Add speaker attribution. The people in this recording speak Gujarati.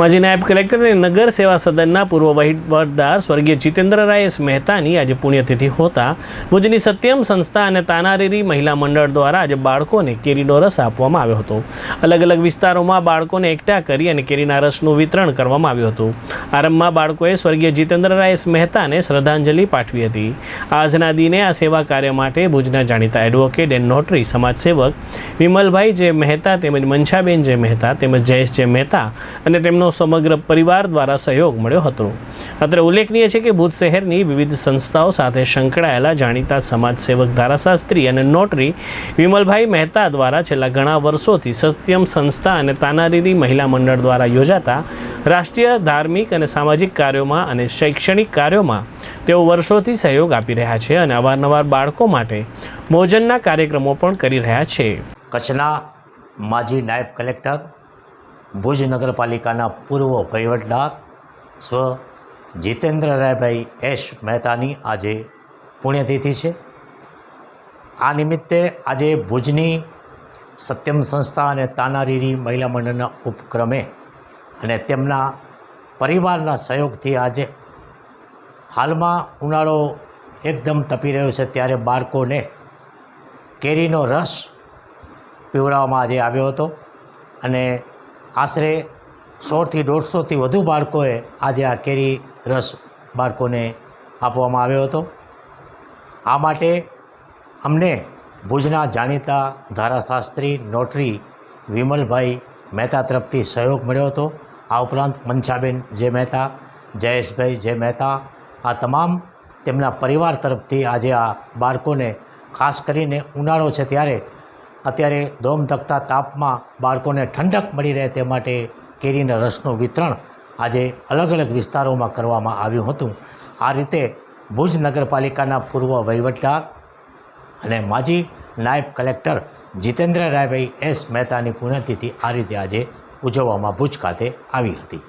Speaker 1: માજી નાયબ કલેક્ટર નગર સેવા સદનના પૂર્વ વહીવટદાર સ્વર્ગીય જીતેન્દ્રરાય એસ મહેતાની આજે પુણ્યતિથિ હોતા ભુજની સત્યમ સંસ્થા અને તાનારીરી મહિલા મંડળ દ્વારા આજે બાળકોને કેરીનો રસ આપવામાં આવ્યો હતો. અલગ અલગ વિસ્તારોમાં બાળકોને એકઠા કરી અને કેરીના રસનું વિતરણ કરવામાં આવ્યું હતું. આરંભમાં બાળકોએ સ્વર્ગીય જીતેન્દ્રરાય એસ મહેતાને શ્રદ્ધાંજલિ પાઠવી હતી. આજના દિને આ સેવા કાર્ય માટે ભુજના જાણીતા એડવોકેટ એન્ડ નોટરી સમાજસેવક વિમલભાઈ જે મહેતા તેમજ મનછાબેન જે મહેતા તેમજ જયેશ જે મહેતા અને તેમનો સમગ્ર પરિવાર દ્વારા સહયોગ મળ્યો હતો. અત્રે ઉલ્લેખનીય છે કે ભુજ શહેરની વિવિધ સંસ્થાઓ સાથે સંકળાયેલા જાણીતા સમાજસેવક ધારાશાસ્ત્રી અને નોટરી વિમલભાઈ મહેતા દ્વારા છેલ્લા ઘણા વર્ષોથી સત્યમ સંસ્થા અને તાનારીરી મહિલા મંડળ દ્વારા યોજાતા રાષ્ટ્રીય ધાર્મિક અને સામાજિક કાર્યોમાં અને શૈક્ષણિક કાર્યોમાં તેઓ વર્ષોથી સહયોગ આપી રહ્યા છે અને અવારનવાર બાળકો માટે ભોજનના કાર્યક્રમો પણ કરી રહ્યા છે.
Speaker 2: કચ્છના માજી નાયબ કલેક્ટર ભુજ નગરપાલિકાના પૂર્વ વહીવટદાર સ્વ જીતેન્દ્રરાયભાઈ એસ મહેતાની આજે પુણ્યતિથિ છે. આ નિમિત્તે આજે ભુજની સત્યમ સંસ્થા અને તાનારીરી મહિલા મંડળના ઉપક્રમે અને તેમના પરિવારના સહયોગથી આજે હાલમાં ઉનાળો એકદમ તપી રહ્યો છે ત્યારે બાળકોને કેરીનો રસ પીવડાવવામાં આજે આવ્યો હતો. અને આશરે સોળથી દોઢસોથી વધુ બાળકોએ આજે આ કેરી રસ બાળકોને આપવામાં આવ્યો હતો. આ માટે અમને ભુજના જાણીતા ધારાશાસ્ત્રી નોટરી વિમલભાઈ મહેતા તરફથી સહયોગ મળ્યો હતો. આ ઉપરાંત મનછાબેન જે મહેતા, જયેશભાઈ જે મહેતા, આ તમામ તેમના પરિવાર તરફથી આજે આ બાળકોને ખાસ કરીને ઉનાળો છે ત્યારે અત્યારે તકતા તાપમાં બાળકોને ઠંડક મળી રહે તે માટે કેરીના રસનું વિતરણ આજે અલગ અલગ વિસ્તારોમાં કરવામાં આવ્યું હતું. આ રીતે ભુજ નગરપાલિકાના પૂર્વ વહીવટદાર અને માજી નાયબ કલેક્ટર જીતેન્દ્ર રાયભાઈ એસ મહેતાની પુણ્યતિથિ આ રીતે આજે ઉજવવામાં ભુજ ખાતે આવી હતી.